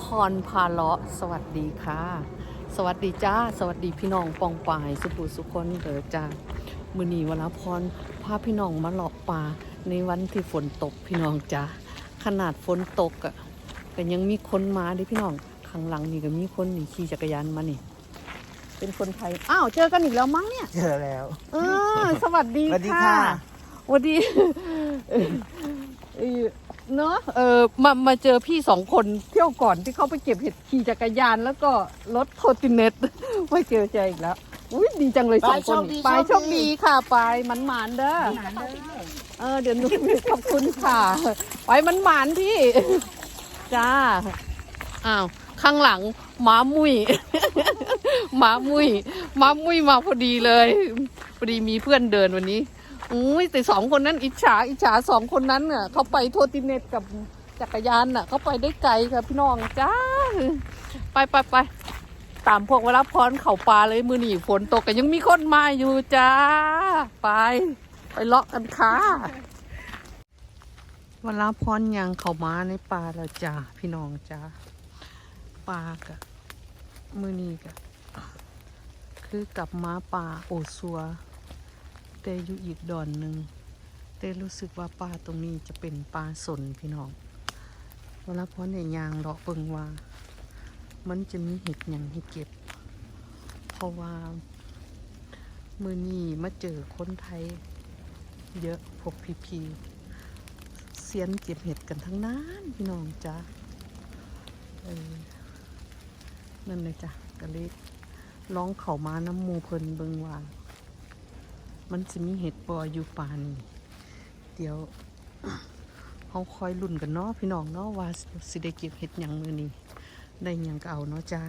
พรพาเลาะสวัสดีค่ะ สวัสดีจ้า สวัสดีพี่น้องปองปายสุภูสุคนเด้อจ้ามือนีวลาพรพาพี่น้องมาเลาะป่าในวันที่ฝนตกพี่น้องจ้าขนาดฝนตกอะ่ะแต่ยังมีคนมาเดิพี่น้องข้างหลังนี่ก็มีคนนี่ขี่จักรยานมานี่ เป็นคนไทยอ้าวเจอกันอีกแล้วมั้งเนี่ย เจอแล้ว เออ สวัสดีสวัสดีค่ะสวัสดี เออเออเนาะเออมามาเจอพี่สองคนเที่ยวก่อนที่เขาไปเก็บเห็ดขี่จักรยานแล้วก็รถโทติเน็ตไม่เจอเจออีกแล้วอุ้ยดีจังเลยสองคนนี้ไปโชคดีค่ะไปมันหมานๆเด้อเออเดี๋ยวหนูขอบคุณค่ะ ไปมันหมานๆพี่ จ้าอ้าวข้างหลังหมามุยหมามุยหมามุยมาพอดีเลยพอดีมีเพื่อนเดินวันนี้ อุ้ยแต่สองคนนั้นอิจฉาอิจฉาสองคนนั้นน่ะเขาไปโทติเนตกับจักรยานน่ะเขาไปได้ไกลค่ะพี่น้องจ้า ไปไปไปตามพวกเวลาพรเข่าปลาเลยมือหนีฝนตกกันยังมีคนมาอยู่จ้า ไป ไปเลาะกันค่ะเวลาพรยังเข้ามาในป่าแล้วจ้าพี่น้องจ้าปลากะมือนีกะคือกลับมาป่าโอซัว แต่อยู่อีกดอนหนึ่งแต่รู้สึกว่าป่าตรงนี้จะเป็นป่าสนพี่น้องเวลาพอนี่ยางเลาะเบิงว่า มันจะมีเห็ดหยังให้เก็บ เพราะว่ามือนี้มาเจอคนไทย เยอะพวกพีพีเซียนเก็บเห็ดกันทั้งนั้นพี่น้องจ้าเออนั่นเลยจ้ะกะเลยร้องเข่ามาน้ำมูเพิ่นเบิงว่า มันจะมีเห็ดปออยู่ป่านี่เดี๋ยวเขาคอยลุ่นกันเนาะพี่น้องเนาะว่าสิได้เก็บเห็ดยังมือนี้ได้ยังก็เอาเนาะจ้า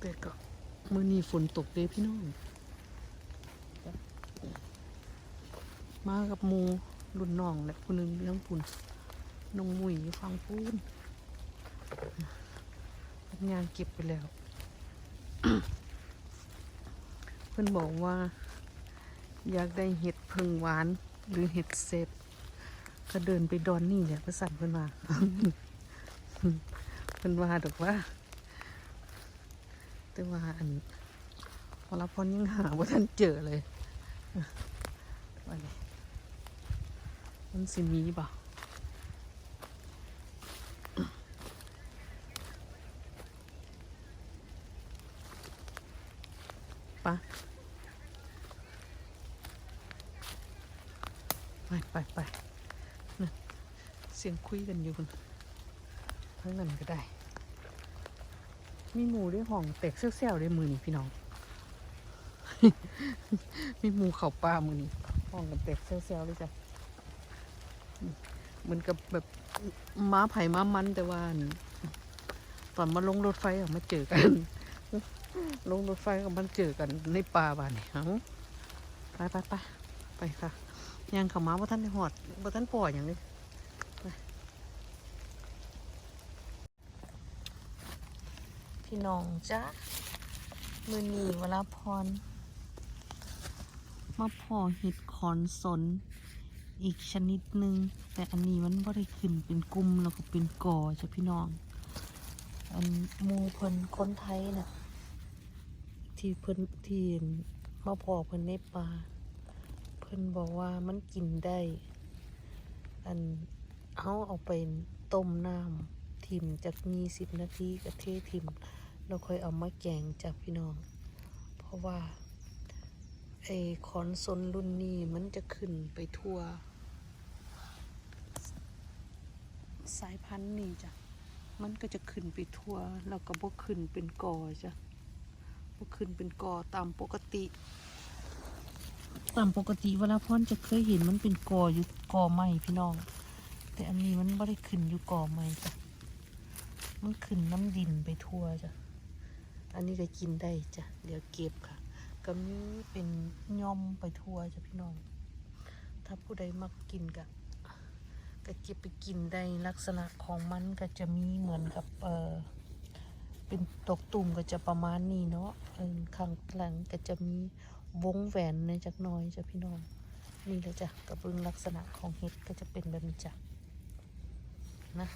แต่ก็มือนี้ฝนตกเด้พี่น้อง มากับมูรุ่นน้องและผู้หนึงเลี้ยงปุ่นนงมุยฟังพูนงานเก็บไปแล้ว เพื่อนบอกว่า อยากได้เห็ดพึงหวาน หรือเห็ดเซฟก็เดินไปดอนนี่เนี่ยก็สั่นเพื่อนมาเพื่อนว่าดอกว่า แต่ว่าอันพอรับพรยังหาว่าท่านเจอเลยมันสิมีเป ปะไปไปไปเสียงคุยกันอยู่คนทั้งนั้นก็ได้ มีหมูด้วยห้องแตกเซี่ยวๆด้วยมือนี่พี่น้อง มีหมูเข่าปลามือนี่ห้องกันแตกเซี่ยวๆเลยจ้ะเหมือนกับแบบม้าไผ่ม้ามันแต่ว่านตอนมาลงรถไฟอะมาเจอกัน ลงรถไฟกับมันเจอกันในป่าบ้านนี่ไปไปไปไปค่ะ ยังขามาว่าท่านหอดว่าท่านปล่อยอย่างนี้พี่น้องจ้ามือนีเวลาพร มาพอเห็ดขอนสน อีกชนิดหนึ่งแต่อันนี้มันบ่ได้ขึ้นเป็นกลุ่มแล้วก็เป็นกอจ้ะพี่น้อง อันมูเพิ่นคนไทยน่ะ ที่เพิ่นที่มาพอเพิ่นในป่าเพิ่นบอกว่ามันกินได้ อันเอาเอาไปต้มน้ำทิมจากมีสิบนาทีก็เททิมแล้วค่อยเอามาแกงจากพี่น้อง เพราะว่าไอ้คอนซนรุ่นนี้มันจะขึ้นไปทั่ว สายพันธุ์นี่จ้ะ มันก็จะขึ้นไปทั่ว แล้วก็บ่ขึ้นเป็นกอจ้ะ ขึ้นเป็นกอตามปกติ ตามปกติเวลาพ่อนจะเคยเห็นมันเป็นกออยู่กอไม้พี่น้อง แต่อันนี้มันไม่ได้ขึ้นอยู่กอไม้จ้ะมันขึ้นน้ำดินไปทั่วจ้ะอันนี้ก็กินได้จ้ะเดี๋ยวเก็บค่ะก็มีเป็นย่อมไปทั่วจ้ะพี่น้อง ถ้าผู้ใดมักกินก็ก็เก็บไปกินได้ลักษณะของมันก็จะมีเหมือนกับเออ เป็นตกตุ่มก็จะประมาณนี้เนาะข้างหลังก็จะมีวงแหวนในจักน้อยจ้ะพี่น้อง นี่แหละจ้ะกระเบื้องลักษณะของเห็ดก็จะเป็นแบบนี้จ้ะนะ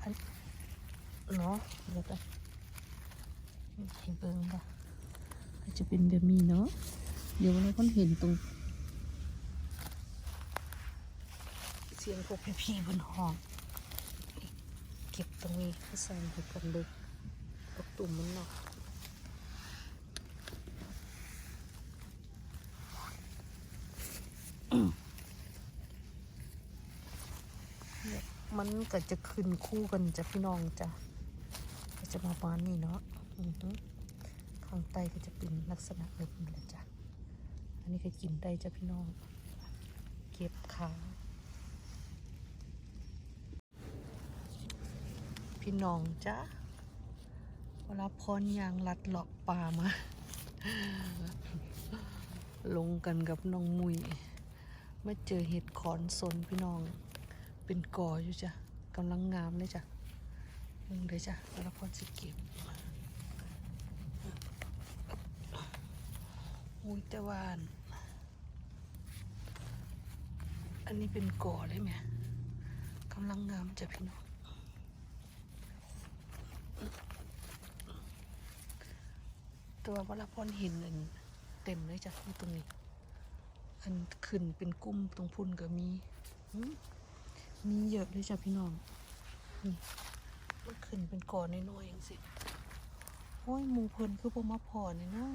อันเนาะเดี๋ยวกันให้เบิ่งค่ะอาจจะเป็นแบบนี้เนาะเดี๋ยวเราก็เห็นตรง เสียงพวกพี่ๆบนห้อง เก็บตรงนี้ให้ใส่ไปกันเลยตกตุ่มมันเนาะเนี่ยมันก็จะขึ้นคู่กันจ้ะพี่น้องจ้ะก็จะมาประมาณนี้เนาะอือฮึข้างใต้ก็จะเป็นลักษณะแบบนี้แหละจ้ะ อันนี้ก็กินได้จ้ะพี่น้อง เก็บขา พี่น้องจ้ะเวลาพรยางลัดเลาะป่ามา ลงกันกับน้องมุยมาเจอเห็ดขอนสนพี่น้อง เป็นกออยู่จ้ะกำลังงามเลยจ้ะมึงเลยจ้ะเวลาพรสิเก็บอุ้ยต่วาอันอันนี้เป็นกอได้ไหมกำลังงามจ้ะพี่น้อง ตัววรพรเห็นอันเต็มเลยจ้ะที่ตรงนี้ อันขึ้นเป็นกุ้มตรงพุ่นก็มีมีเยอะเลยจ้ะพี่น้องนี่มันขึ้นเป็นก่อนน้อยๆอย่างสิโอ้ยหมูเพิ่นคือพอมาพอนี่เนาะ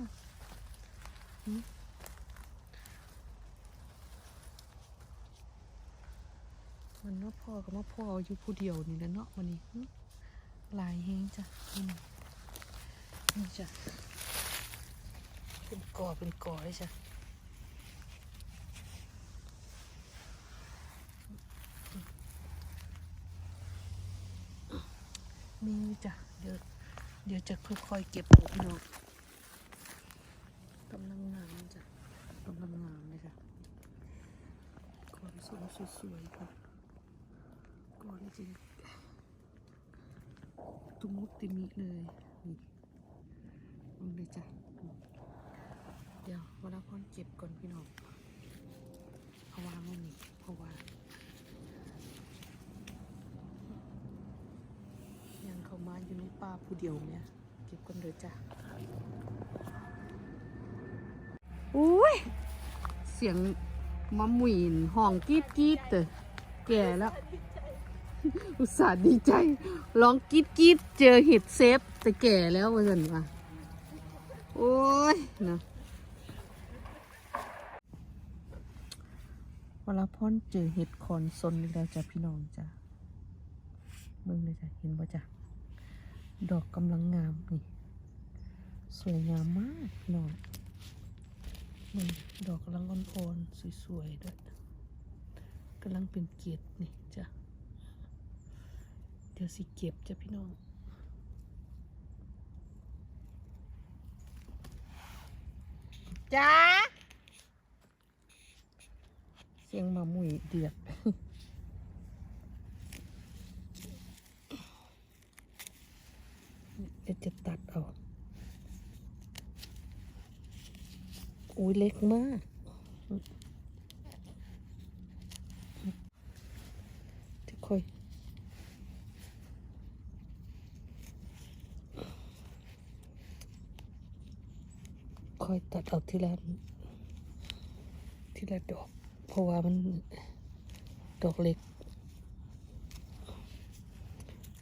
มันเนาพ่อกับมาพ่ออยู่ผู้เดียวนี่แหละเนาะวันนี้ลายแฮงจ้ะนี่นะนี่จ้ะ เป็นกอเป็นกอเลยจ้ะมีจ้ะเดี๋ยวเดี๋ยวจะค่อยๆเก็บเอาพี่น้อกำลังงามจ้ะกำลังงามเลยจ้ะความสวยสวยค่ะก่อนจริงตุมุติมิเลยนี่ลงเลยจ้ะ ดี๋ยวเวลาพ่อนเก็บก่อนพี่น้องเพราะว่าไม่มีเพราะว่ายังเข้ามาอยู่ในป่าผู้เดียวเนี่ย เก็บก่อนเลยจ้ะอุ้ย เสียงมะหมุยนห้องกรีดกรีดเตอแก่แล้ว อุตส่าห์ดีใจ ร้องกรีดกรีดเจอเห็ดเซฟแต่แก่แล้วว่าสันว่าโอ้ยนะ เวลาพ่อนเจอเห็ดคอนซนนี่แล้วจ้ะพี่น้องจ้ะเบิ่งเลยจ้ะเห็นป่ะจ้ะดอกกำลังงามนี่สวยงามมากพี่น้องมันดอกกำลังอ่อนๆสวยๆด้วยกำลังเป็นเกล็ดนี่จ้ะเดี๋ยวสิเก็บจ้ะพี่น้องจ้า เสียงมามุยเดือดเดี๋ยวจะตัดเอาอุ้ยเล็กมากจะค่อยคอยตัดเอาทีละทีละดอก เพราะว่ามันดอกเล็ก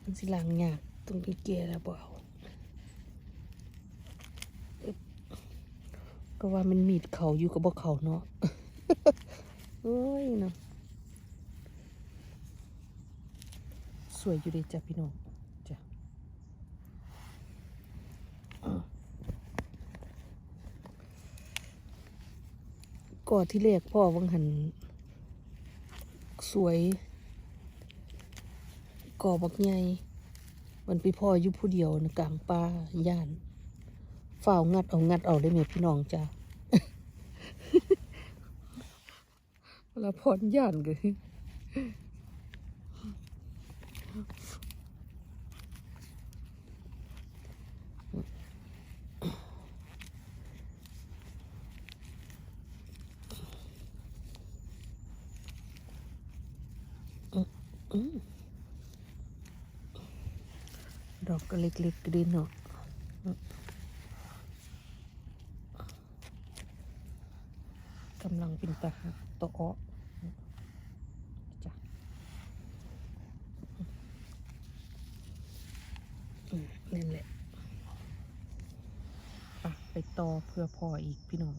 มันสิลางยากตรงที่เกียแล้วเปล่าก็ว่ามันมีดเขาอยู่กับบ่เขาเนาะโอ้ยเนาะสวยอยู่เลยจ้ะพี่น้อง ก่อที่เรียกพ่อวังหัน สวย ก่อบักใหญ่มันไปพ่ออยู่ผู้เดียวนะกลางป่าย่านฝ้าวงัดเอางัดเอาได้ไหมพี่น้องจ้าเวลาพรย่านก็ ดอกเล็กๆดีเนาะอืมกำลังเป็นตาหักตะอ้อจ้ะนั่นแหละไปไปต่อเพื่อพออีกพี่น้อง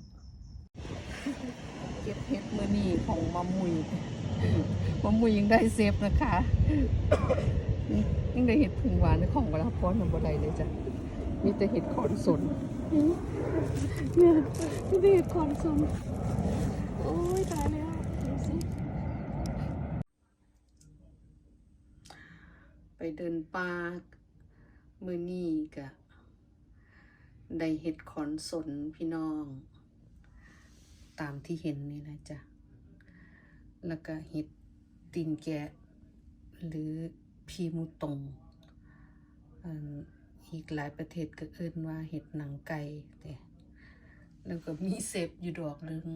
ก็บเห็ดมือนี่ของมะมุยมะมุยยังได้เซฟนะคะยังได้เห็ดพึ่งหวานของเวลาพอนมันบ่ได้เลยจ้ะมีแต่เห็ดขอนสนเนี่ยมีแต่เห็ดขอนสนโอ้ยตายแล้วดูสิไปเดินป่ามือนี่กะได้เห็ดขอนสนพี่น้อง ตามที่เห็นนี่นะจ๊ะ แล้วก็เห็ดตีนแกะ หรือพีมูตงอีกหลายประเทศก็เอิ้นว่าเห็ดหนังไก่แต่แล้วก็มีเซฟอยู่ดอกหนึ่ง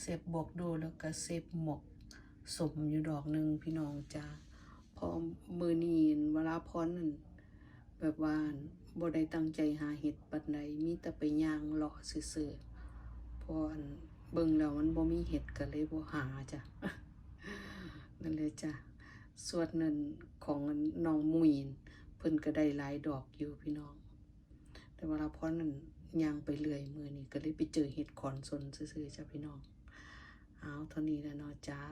เซฟบอกโดแล้วก็เซฟหมกสมอยู่ดอกหนึ่งพี่น้องจ้าพอมือนีนเวลาพรนั่นแบบว่าบ่ได้ตั้งใจหาเห็ดปัดใดมีแต่ไปย่างเลาะซื่อๆ พอเบิ่งแล้วมันบ่มีเห็ดก็เลยบ่หาจ้ะนั่นเลยจ้ะส่วนนั้นของน้องมุยนเพิ่นก็ได้หลายดอกอยู่พี่น้อง แต่เวลาพอนั้นย่างไปเรื่อยมือนี่ก็เลยไปเจอเห็ดขอนสนซื่อๆจ้ะพี่น้อง เอาเท่านี้แล้วเนาะจ้า